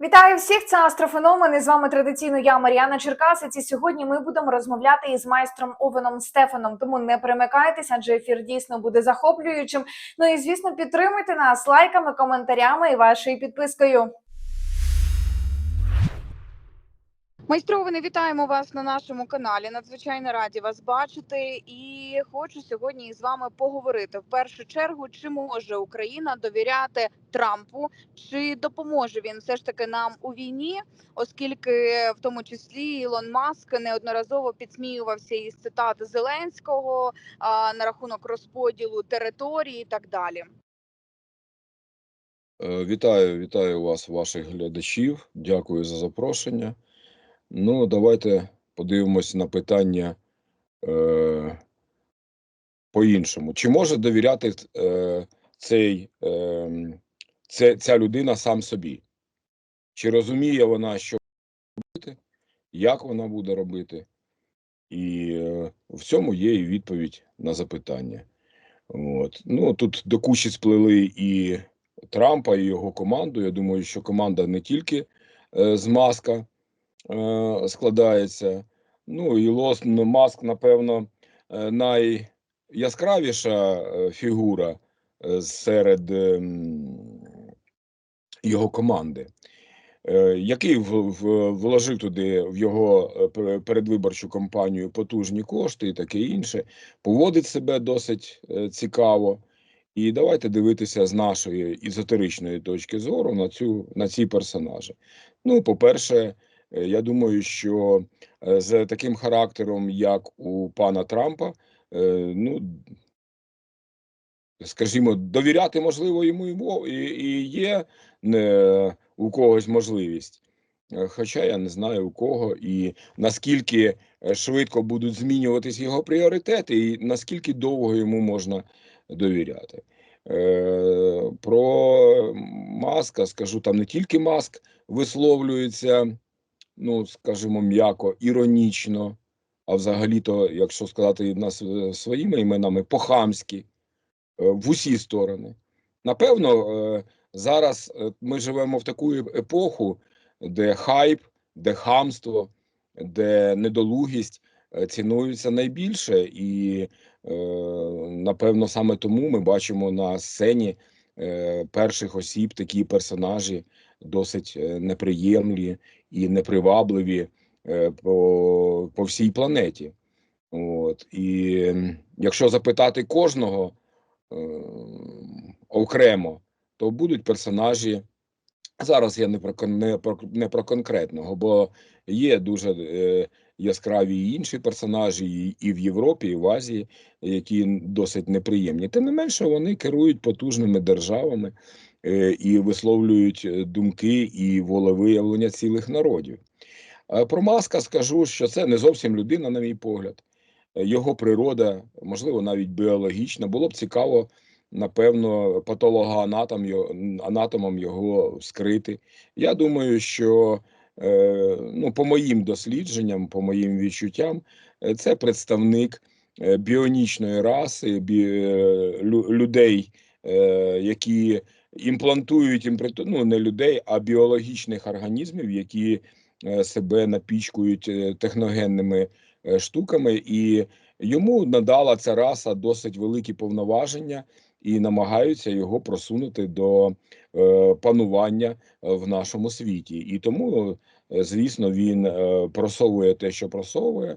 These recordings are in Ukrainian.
Вітаю всіх! Це Астрофеномен. І з вами традиційно я Мар'яна Черкасець. І сьогодні ми будемо розмовляти із майстром Овеном Стефаном. Тому не перемикайтеся, адже ефір дійсно буде захоплюючим. Ну і звісно, підтримуйте нас лайками, коментарями і вашою підпискою. Майстровини, вітаємо вас на нашому каналі. Надзвичайно раді вас бачити. І хочу сьогодні з вами поговорити в першу чергу, чи може Україна довіряти Трампу, чи допоможе він все ж таки нам у війні, оскільки в тому числі Ілон Маск неодноразово підсміювався із цитати Зеленського а, на рахунок розподілу території і так далі. Е, Вітаю, вітаю вас, ваших глядачів. Дякую за запрошення. Ну, давайте подивимось на питання е, по-іншому. Чи може довіряти е, цей, е, це, ця людина сам собі? Чи розуміє вона, що робити, як вона буде робити? І е, в цьому є і відповідь на запитання. От. Ну, тут до кучі сплели і Трампа і його команду. Я думаю, що команда не тільки е, з Маска складається. Ну, Ілон Маск, напевно, е, найяскравіша е, фігура е, серед ем, його команди. Е, Який вложив туди в його е, передвиборчу кампанію потужні кошти і таке інше, поводить себе досить е, цікаво. І давайте дивитися з нашої езотеричної точки зору на цю на ці персонажі. Ну, по-перше, е, я думаю, що е, з таким характером, як у пана Трампа, е, ну скажімо, довіряти можливо йому і є у когось можливість. Е, Хоча я не знаю у кого і наскільки е, швидко будуть змінюватись його пріоритети, і наскільки довго йому можна довіряти. Е, Про Маска скажу, там не тільки Маск висловлюється, ну скажімо, м'яко, іронічно, а взагалі-то, якщо сказати нас своїми іменами, по-хамськи, е, в усі сторони. Напевно, е, зараз е, ми живемо в таку епоху, де хайп, де хамство, де недолугість цінуються найбільше, і напевно саме тому ми бачимо на сцені перших осіб такі персонажі досить е, неприємні і непривабливі е, по, по всій планеті. От і якщо запитати кожного е, окремо, то будуть персонажі. Зараз я не про не про не про конкретного, бо є дуже е, яскраві інші персонажі і, в Європі, і в Азії, які досить неприємні. Тим не менше, вони керують потужними державами і висловлюють е, думки і волевиявлення цілих народів. Е, Про Маска скажу, що це не зовсім людина, на мій погляд. Е, Його природа, можливо, навіть біологічна. Було б цікаво, напевно, патологоанатом його, вскрити. Я думаю, що е, ну, по моїм дослідженням, по моїм відчуттям, е, це представник е, біонічної раси, бі, е, людей, е, які імплантують ну, не людей, а біологічних організмів, які е, себе напічкують е, техногенними е, штуками, і йому надала ця раса досить великі повноваження і намагаються його просунути до панування в нашому світі. І тому, звісно, він просовує те, що просовує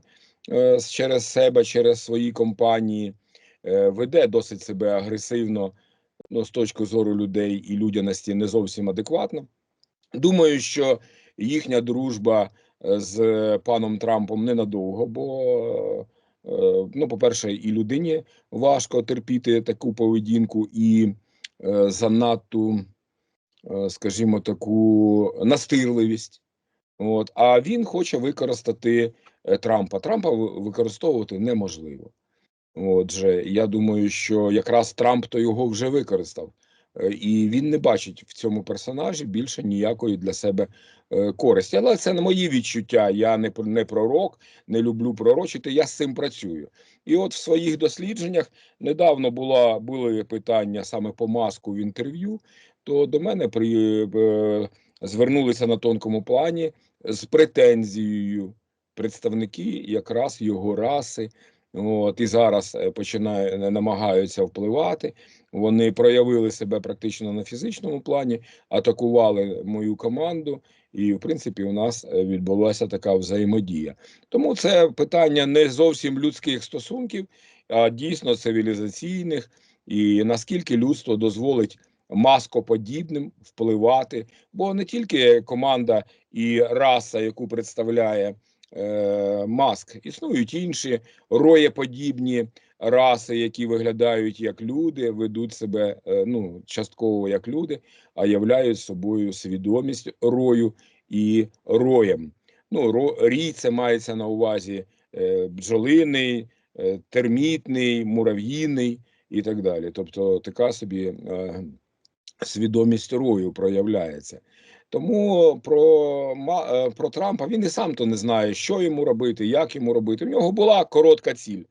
через себе, через свої компанії, веде досить себе агресивно ну, з точки зору людей і людяності не зовсім адекватно. Думаю, що їхня дружба е, з паном Трампом ненадовго, бо, е, ну, по-перше, і людині важко терпіти таку поведінку і е, занадто, скажімо, таку настирливість. От, а він хоче використати Трампа. Трампа використовувати неможливо. Отже, я думаю, що якраз Трамп то його вже використав, Е, і він не бачить в цьому персонажі більше ніякої для себе е, користі. Але це не мої відчуття. Я не не пророк, не люблю пророчити. Я з цим працюю. І от в своїх дослідженнях недавно була були питання саме по маску в інтерв'ю. То до мене при е, звернулися на тонкому плані з претензією представники якраз його раси. От і зараз е, починає намагаються впливати. Вони проявили себе практично на фізичному плані, атакували мою команду, і в принципі у нас е, відбулася така взаємодія. Тому це питання не зовсім людських стосунків, а дійсно цивілізаційних, і наскільки людство дозволить маскоподібним впливати, бо не тільки команда і раса, яку представляє е, маск, існують інші роєподібні раси, які виглядають як люди, ведуть себе е, ну частково як люди, а являють собою свідомість рою і роєм. Ну, рій це мається на увазі е, бджолиний, е, термітний, мурав'їний і так далі. Тобто така собі е, свідомість рою проявляється. Тому про, е, про Трампа він і сам то не знає, що йому робити, як йому робити. В нього була коротка ціль.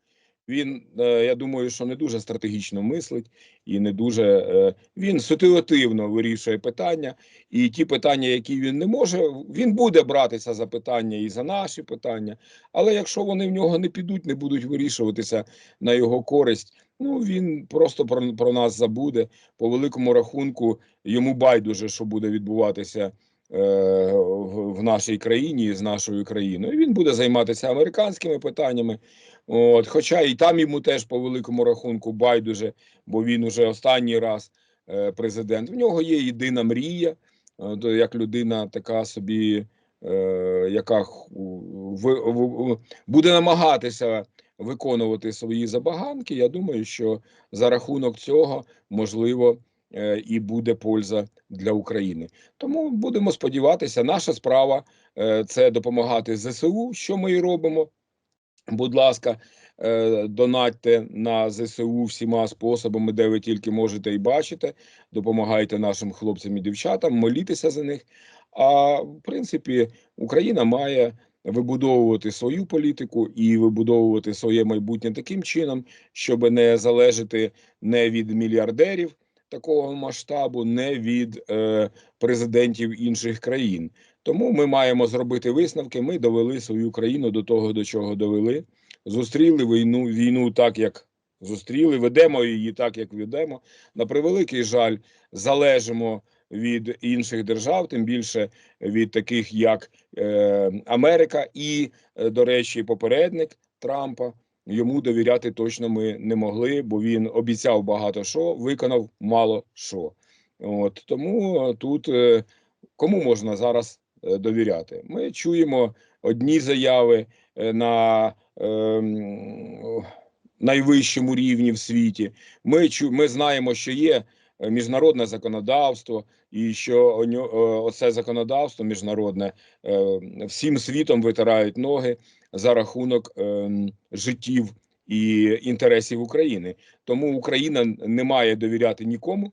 Він, е, я думаю, що не дуже стратегічно мислить і не дуже е, він ситуативно вирішує питання. І ті питання, які він не може, він буде братися за питання і за наші питання. Але якщо вони в нього не підуть, не будуть вирішуватися на його користь, ну він просто про, про нас забуде. По великому рахунку йому байдуже, що буде відбуватися в, в нашій країні з нашою країною. Він буде займатися американськими питаннями. От, хоча і там йому теж по великому рахунку байдуже, бо він уже останній раз е, президент. В нього є єдина мрія, е, як людина така собі, е, яка буде намагатися виконувати свої забаганки. Я думаю, що за рахунок цього можливо е, і буде польза для України. Тому будемо сподіватися, наша справа е, це допомагати ЗСУ, що ми і робимо. Будь ласка, е, донатьте на ЗСУ всіма способами, де ви тільки можете і бачите. Допомагайте нашим хлопцям і дівчатам, молітеся за них. А в принципі, Україна має вибудовувати свою політику і вибудовувати своє майбутнє таким чином, щоб не залежати не від мільярдерів такого масштабу, не від е, президентів інших країн. Тому ми маємо зробити висновки. Ми довели свою країну до того, до чого довели. Зустріли війну, війну так, як зустріли, ведемо її так, як ведемо. На превеликий жаль, залежимо від інших держав, тим більше від таких, як е, Америка, і, е, до речі, попередник Трампа. Йому довіряти точно ми не могли, бо він обіцяв багато що, виконав мало що. От тому е, тут е, кому можна зараз е, довіряти? Ми чуємо одні заяви на е, найвищому рівні в світі. Ми чу, ми знаємо, що є міжнародне законодавство, і що е, оце законодавство міжнародне е, всім світом витирають ноги за рахунок ем, життів і інтересів України. Тому Україна не має довіряти нікому,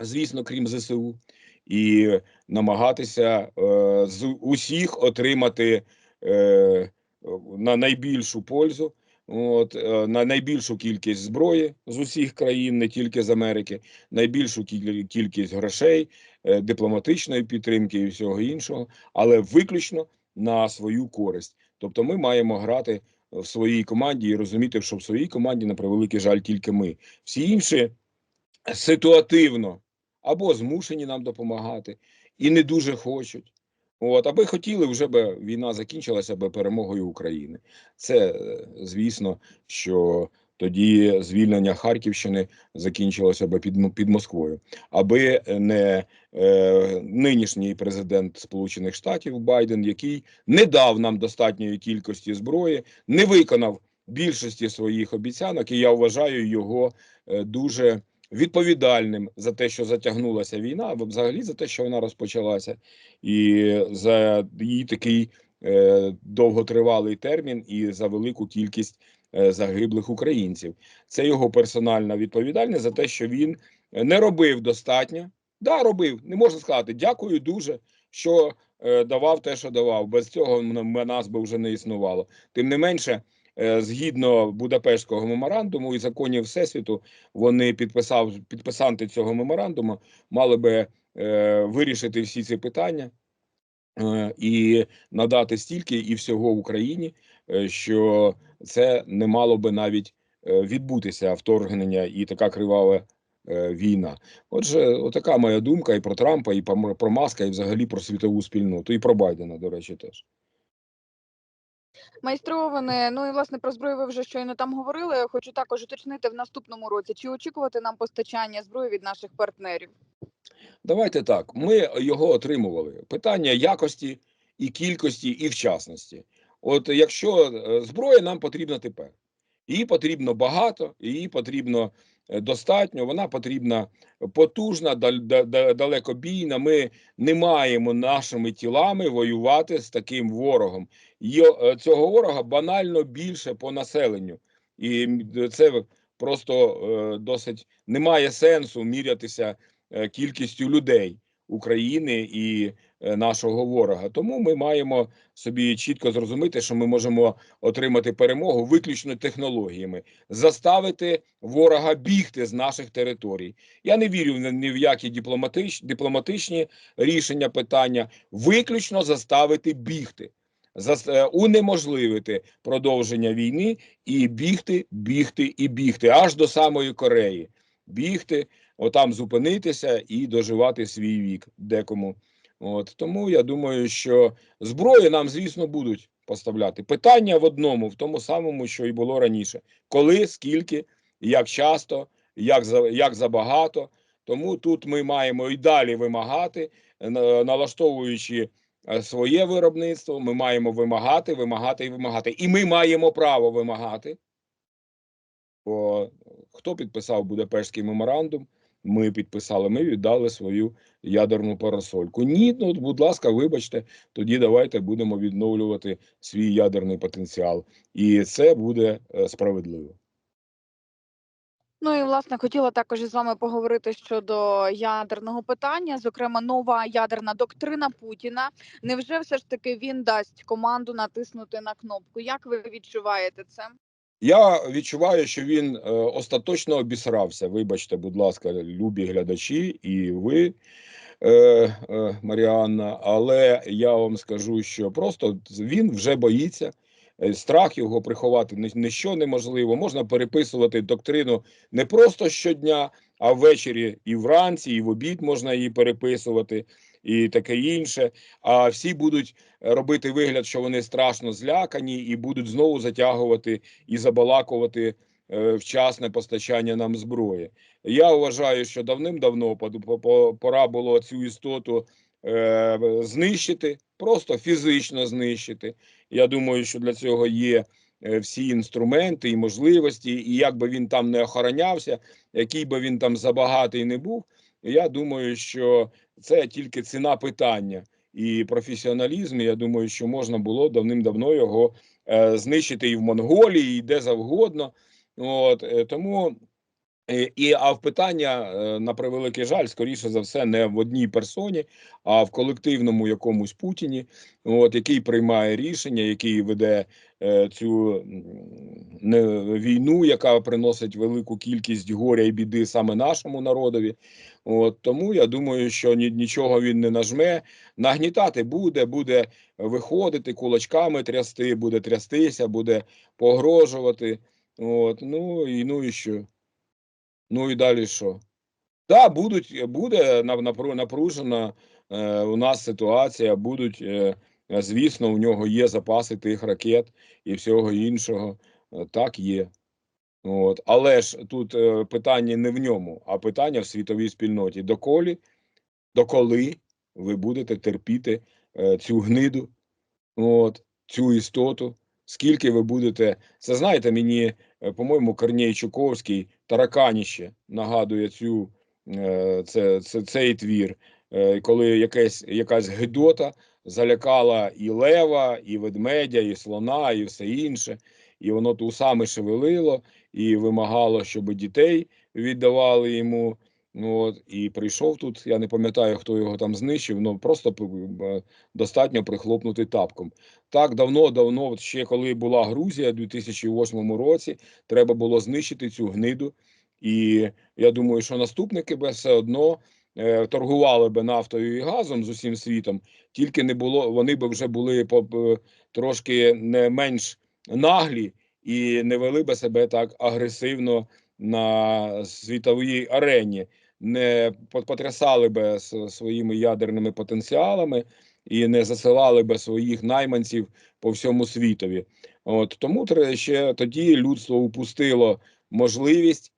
звісно, крім ЗСУ, і намагатися е, з усіх отримати е, на найбільшу пользу. От е, на найбільшу кількість зброї з усіх країн, не тільки з Америки, найбільшу кількість грошей, е, дипломатичної підтримки і всього іншого, але виключно на свою користь. Тобто, ми маємо грати в своїй команді і розуміти, що в своїй команді, на превеликий жаль, тільки ми. Всі інші ситуативно або змушені нам допомагати і не дуже хочуть. От, аби хотіли, вже би війна закінчилася би перемогою України. Це е, звісно, що тоді звільнення Харківщини закінчилося би під, М- під Москвою, аби не е, нинішній президент Сполучених Штатів Байден, який не дав нам достатньої кількості зброї, не виконав більшості своїх обіцянок, і я вважаю його е, дуже відповідальним за те, що затягнулася війна, або взагалі за те, що вона розпочалася, і за її такий е, довготривалий термін, і за велику кількість е, загиблих українців. Це його персональна відповідальність за те, що він не робив достатньо. Да, робив, не можна сказати. Дякую дуже, що е, давав те, що давав. Без цього нас би вже не існувало. Тим не менше, е, згідно Будапештського меморандуму і законів Всесвіту, вони підписав підписанти цього меморандуму мали би е, вирішити всі ці питання е, і надати стільки і всього Україні, е, що це не мало би навіть е, відбутися вторгнення і така кривава е, війна. Отже, отака моя думка і про Трампа, і про Маска, і взагалі про світову спільноту, і про Байдена, до речі, теж. Майстроване, ну і власне про зброю ви вже щойно там говорили. Хочу також уточнити в наступному році, чи очікувати нам постачання зброї від наших партнерів? Давайте так. Ми його отримували. Питання якості і кількості, і вчасності. От якщо е, зброя нам потрібна тепер, її потрібно багато, її потрібно достатньо, вона потрібна потужна, дал- да- да- далекобійна. Ми не маємо нашими тілами воювати з таким ворогом. Йо- е, Цього ворога банально більше по населенню, і це просто е, досить немає сенсу мірятися е, кількістю людей України і е, нашого ворога. Тому ми маємо собі чітко зрозуміти, що ми можемо отримати перемогу виключно технологіями, заставити ворога бігти з наших територій. Я не вірю ні в які дипломатич, дипломатичні рішення питання, виключно заставити бігти. е, Унеможливити продовження війни і бігти, бігти і бігти аж до самої Кореї. Бігти, отам зупинитися і доживати свій вік декому. От тому я думаю, що зброї нам, звісно, будуть поставляти. Питання в одному, в тому самому, що і було раніше: коли, скільки, як часто, як за як забагато. Тому тут ми маємо і далі вимагати, налаштовуючи е, своє виробництво, ми маємо вимагати, вимагати і вимагати. І ми маємо право вимагати. Бо хто підписав Будапештський меморандум? Ми підписали, ми віддали свою ядерну парасольку. Ні, ну будь ласка, вибачте, тоді давайте будемо відновлювати свій ядерний потенціал, і це буде е, справедливо. Ну і власне хотіла також із вами поговорити щодо ядерного питання, зокрема, нова ядерна доктрина Путіна. Невже все ж таки він дасть команду натиснути на кнопку? Як ви відчуваєте це? Я відчуваю, що він е, остаточно обісрався. Вибачте, будь ласка, любі глядачі, і ви, е, е, Маріанна. Але я вам скажу, що просто він вже боїться. Страх його приховати ні- ніщо неможливо. Можна переписувати доктрину не просто щодня, а ввечері і вранці, і в обід можна її переписувати, і таке інше. А всі будуть робити вигляд, що вони страшно злякані, і будуть знову затягувати і забалакувати е, вчасне постачання нам зброї. Я вважаю, що давним-давно по- по- по- пора було цю істоту е, знищити, просто фізично знищити. Я думаю, що для цього є е, всі інструменти і можливості, і як би він там не охоронявся, який би він там забагатий не був. Я думаю, що це тільки ціна питання і професіоналізм. Я думаю, що можна було давним-давно його е, знищити і в Монголії, і де завгодно. От е, тому. Е, І а в питання е, на превеликий жаль, скоріше за все, не в одній персоні, а в колективному якомусь Путіні, от який приймає рішення, який веде е, цю не, війну, яка приносить велику кількість горя і біди саме нашому народові. От тому я думаю, що ні, нічого він не нажме. Нагнітати буде, буде виходити кулачками трясти, буде трястися, буде погрожувати. От, ну і ну і що? Ну і далі що? Да, будуть, буде нав- напру- напружена е, у нас ситуація, будуть, е, е, звісно, у нього є запаси тих ракет і всього іншого. Е, Так, є. От. Але ж тут е, питання не в ньому, а питання в світовій спільноті. Доколі, доколи ви будете терпіти е, цю гниду, от, цю істоту, скільки ви будете. Це знаєте, мені, е, по-моєму, Корній Чуковський тараканіще нагадує цю, е, це, це, цей твір, е, коли якась, якась гидота залякала і лева, і ведмедя, і слона, і все інше. І воно ту саме шевелило і вимагало, щоб дітей віддавали йому. Ну, от, і прийшов тут, я не пам'ятаю, хто його там знищив, ну просто достатньо прихлопнути тапком. Так давно-давно, ще коли була Грузія у 2008 році, треба було знищити цю гниду. І я думаю, що наступники би все одно е, торгували би нафтою і газом з усім світом, тільки не було, вони б вже були по, трошки не менш наглі і не вели би себе так агресивно на світовій арені, не потрясали би своїми ядерними потенціалами і не засилали би своїх найманців по всьому світові. От тому ще тоді людство упустило можливість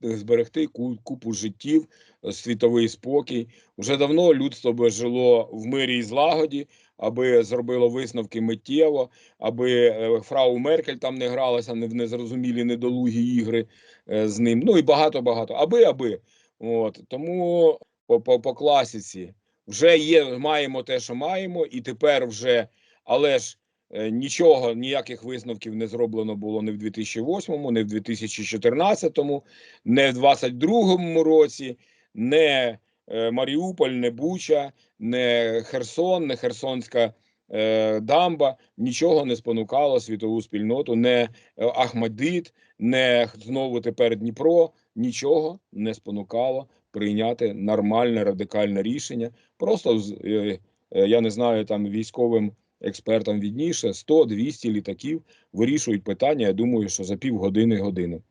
зберегти, купу життів, світовий спокій. Вже давно людство би жило в мирі і злагоді, аби зробило висновки миттєво, аби е, фрау Меркель там не гралася не в незрозумілі недолугі ігри е, з ним. Ну і багато багато. Аби, аби. От тому по, по, по класіці вже є, маємо те, що маємо, і тепер вже, але ж. е, Нічого, ніяких висновків не зроблено було не в 2008, не в 2014, не в 2022 році, не Маріуполь, не Буча, не Херсон, не Херсонська е, дамба. Нічого не спонукало світову спільноту, не е, Ахмадит, не знову тепер Дніпро. Нічого не спонукало прийняти нормальне радикальне рішення. Просто е, е, я не знаю, там військовим експертам відніше 100-200 літаків вирішують питання. Я думаю, що за півгодини години.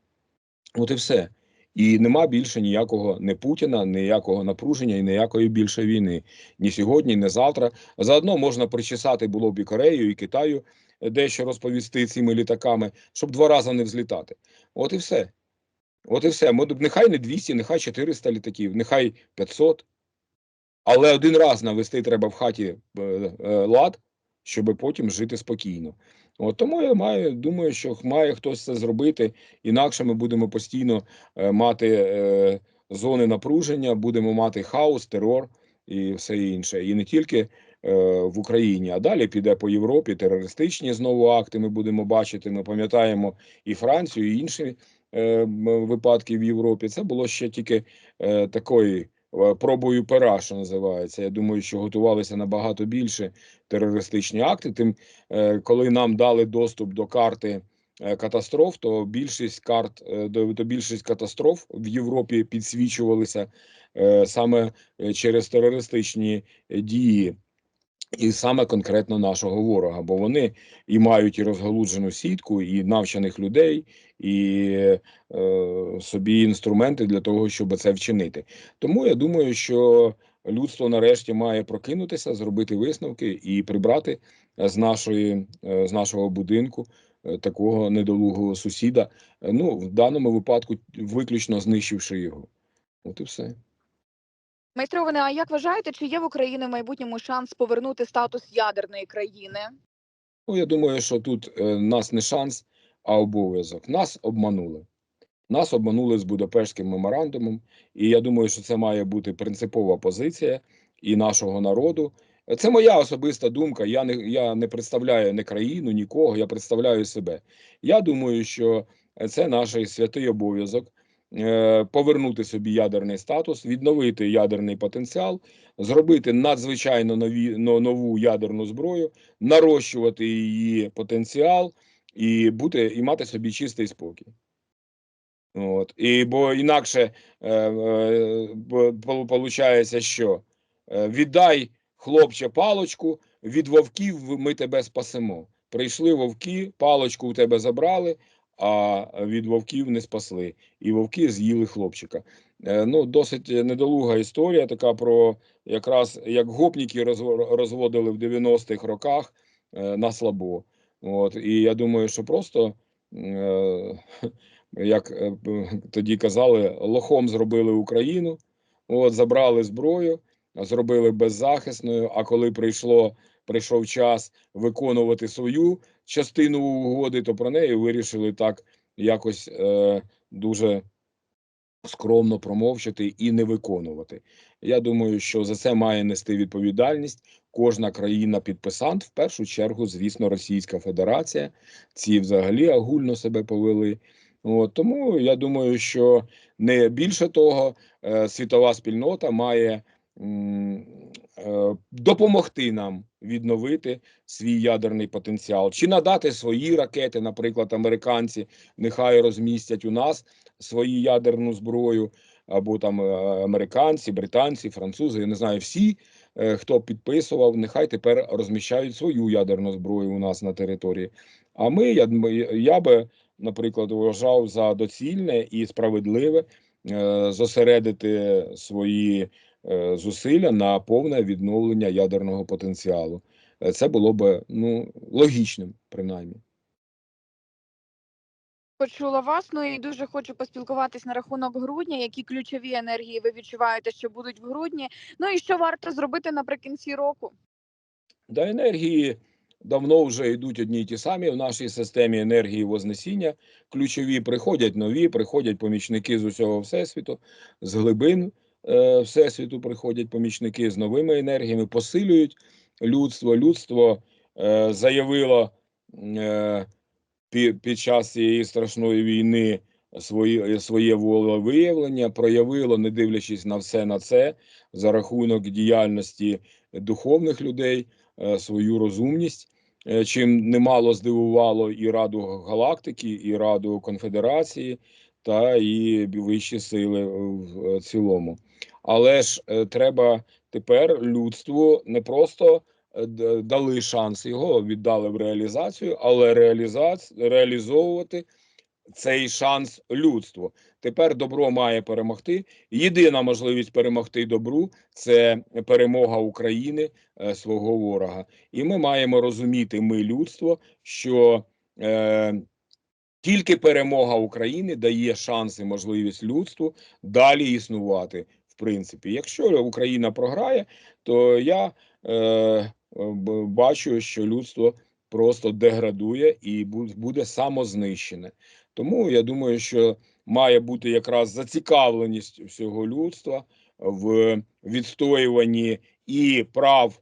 От і все. І нема більше ніякого не Путіна, ніякого напруження і ніякої більше війни. Ні сьогодні, ні завтра. Заодно можна причесати було б і Корею, і Китаю е, дещо розповісти цими літаками, щоб два рази не взлітати. От і все. От і все. Ми, нехай не 200, нехай 400 літаків, нехай 500. Але один раз навести треба в хаті е, е, лад, щоб потім жити спокійно. От тому я маю, думаю, що має хтось це зробити. Інакше ми будемо постійно е, мати е, зони напруження, будемо мати хаос, терор і все інше. І не тільки е, в Україні, а далі піде по Європі терористичні знову акти. Ми будемо бачити. Ми пам'ятаємо і Францію, і інші е, випадки в Європі. Це було ще тільки е, такої. Е, Пробою пера, що називається. Я думаю, що готувалися набагато більше терористичні акти. Тим, е, коли нам дали доступ до карти е, катастроф, то більшість карт то більшість катастроф в Європі підсвічувалися саме через терористичні дії. І саме конкретно нашого ворога, бо вони і мають і розгалуджену сітку, і навчених людей, і е, собі інструменти для того, щоб це вчинити. Тому я думаю, що людство нарешті має прокинутися, зробити висновки і прибрати з нашої е, з нашого будинку е, такого недолугого сусіда. Е, Ну в даному випадку виключно знищивши його. От і все. Майстре Овене, а як вважаєте, чи є в Україні в майбутньому шанс повернути статус ядерної країни? Ну, я думаю, що тут е, нас не шанс, а обов'язок. Нас обманули. Нас обманули з Будапештським меморандумом, і я думаю, що це має бути принципова позиція і нашого народу. Це моя особиста думка. Я не я не представляю не країну, нікого. Я представляю себе. Я думаю, що це наш святий обов'язок повернути собі ядерний статус, відновити ядерний потенціал, зробити надзвичайно нові нову ядерну зброю, нарощувати її потенціал і бути і мати собі чистий спокій. От і бо інакше е, е, получається, що е, віддай хлопче палочку, від вовків ми тебе спасемо. Прийшли вовки, палочку у тебе забрали, а від вовків не спасли. І вовки з'їли хлопчика. Е, ну, досить недолуга історія, така про якраз як гопніки розво- розводили в 90-х роках е, на слабо. От, і я думаю, що просто. Е, як тоді казали, лохом зробили Україну, от забрали зброю, зробили беззахисною. А коли прийшло прийшов час виконувати свою частину угоди, то про неї вирішили так якось е, дуже скромно промовчати і не виконувати. Я думаю, що за це має нести відповідальність кожна країна-підписант, в першу чергу, звісно, Російська Федерація. Ці взагалі агульно себе повели. От, тому я думаю, що не більше того, е, світова спільнота має допомогти нам відновити свій ядерний потенціал, чи надати свої ракети, наприклад, американці нехай розмістять у нас свою ядерну зброю. або там е, американці, британці, французи, я не знаю, всі, е, хто підписував, нехай тепер розміщають свою ядерну зброю у нас на території. А ми, я, я би, наприклад, вважав за доцільне і справедливе е, зосередити свої е, зусилля на повне відновлення ядерного потенціалу. Е, Це було б ну, логічним, принаймні. Почула вас. Ну і дуже хочу поспілкуватись на рахунок грудня. Які ключові енергії ви відчуваєте, що будуть в грудні? Ну і що варто зробити наприкінці року? До енергії давно вже йдуть одні й ті самі в нашій системі енергії Вознесіння. Ключові приходять нові, приходять помічники з усього всесвіту, з глибин е, всесвіту приходять помічники з новими енергіями, посилюють людство. Людство е, заявило е, під, час цієї страшної війни свої, своє волевиявлення, проявило, не дивлячись на все на це, за рахунок діяльності духовних людей е, свою розумність, е, чим немало здивувало і Раду Галактики, і Раду Конфедерації, та і вищі сили в е, цілому. Але ж е, треба тепер людству не просто е, дали шанс його, віддали в реалізацію, але реалізовувати цей шанс людству. Тепер добро має перемогти. Єдина можливість перемогти добру це перемога України е, свого ворога. І ми маємо розуміти, ми людство, що е, тільки перемога України дає шанс і можливість людству далі існувати. В принципі, якщо Україна програє, то я е, бачу, що людство просто деградує і буде самознищене. Тому я думаю, що має бути якраз зацікавленість всього людства в відстоюванні і прав,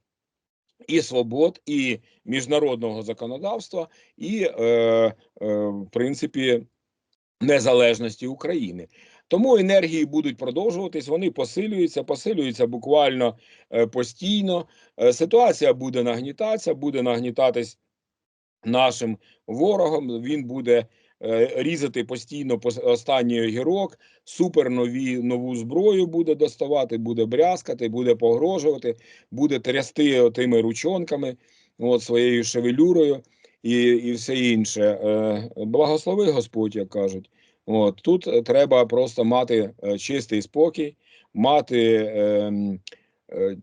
і свобод, і міжнародного законодавства, і, е, е, в принципі, незалежності України. Тому енергії будуть продовжуватись, вони посилюються, посилюються буквально е, постійно. Е, ситуація буде нагнітатися, буде нагнітатись нашим ворогом. Він буде різати постійно пос- останній огірок, супер нові нову зброю буде доставати, буде брязкати, буде погрожувати, буде трясти тими ручонками, от своєю шевелюрою і, і все інше. Е, Благослови Господь, як кажуть. От тут е, треба просто мати е, чистий спокій, мати ем, е,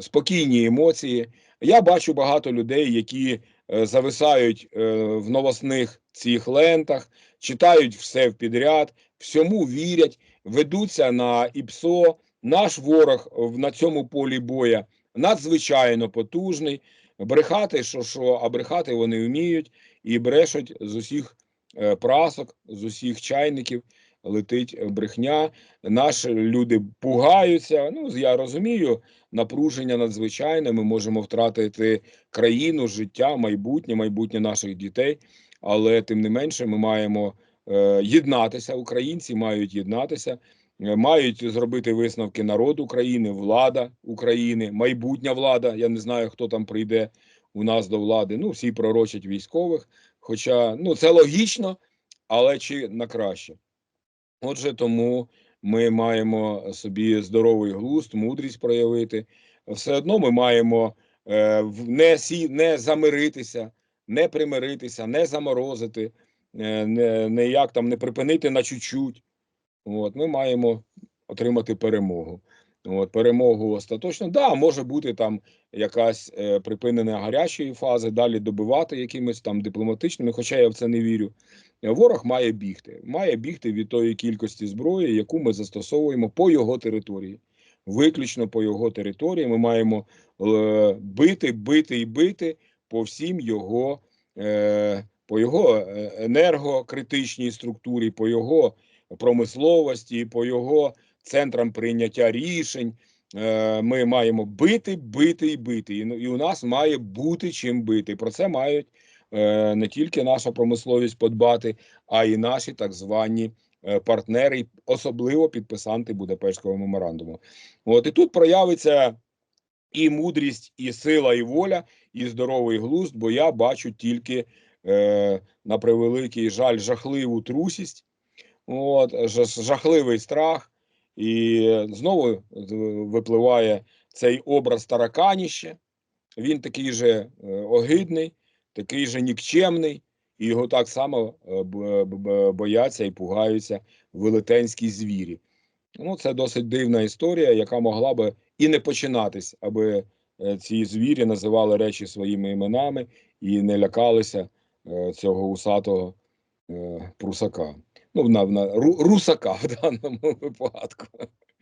спокійні емоції. Я бачу багато людей, які е, зависають е, в новосних цих лентах, читають все підряд, всьому вірять, ведуться на ІПСО. Наш ворог в- на цьому полі боя надзвичайно потужний. Брехати, що що, а брехати вони вміють і брешуть з усіх е, прасок, з усіх чайників летить брехня. Наші люди пугаються. Ну, я розумію, напруження надзвичайне. Ми можемо втратити країну, життя, майбутнє, майбутнє наших дітей. Але тим не менше, ми маємо е, єднатися. Українці мають єднатися, е, мають зробити висновки народ України, влада України, майбутня влада. Я не знаю, хто там прийде у нас до влади. Ну, всі пророчать військових. Хоча ну це логічно, але чи на краще. Отже, тому ми маємо собі здоровий глузд, мудрість проявити. Все одно ми маємо е, не, сі, не замиритися, не примиритися, не заморозити, е, не, не як там не припинити на чуть-чуть. От, ми маємо отримати перемогу. От, перемогу остаточно. Да, може бути там якась е, припинення гарячої фази, далі добивати якимись там дипломатичними, хоча я в це не вірю. Ворог має бігти, має бігти від тої кількості зброї, яку ми застосовуємо по його території. Виключно по його території ми маємо е, бити, бити і бити по всім його, е, по його е, енергокритичній структурі, по його промисловості, по його центрам прийняття рішень. Е, Ми маємо бити, бити і бити. І, ну, у нас має бути чим бити. Про це мають не тільки наша промисловість подбати, а й наші так звані партнери, і особливо підписанти Будапештського меморандуму. От і тут проявиться і мудрість, і сила, і воля, і здоровий глузд, бо я бачу тільки е, на превеликий жаль жахливу трусість, от, жахливий страх І знову е, випливає цей образ тараканіще. Він такий же е, огидний, такий же нікчемний, і його так само е, бояться і пугаються велетенські звірі. Ну, це досить дивна історія, яка могла би і не починатись, аби ці звірі називали речі своїми іменами і не лякалися е, цього усатого е, прусака. Ну, на, на ру- русака в даному випадку.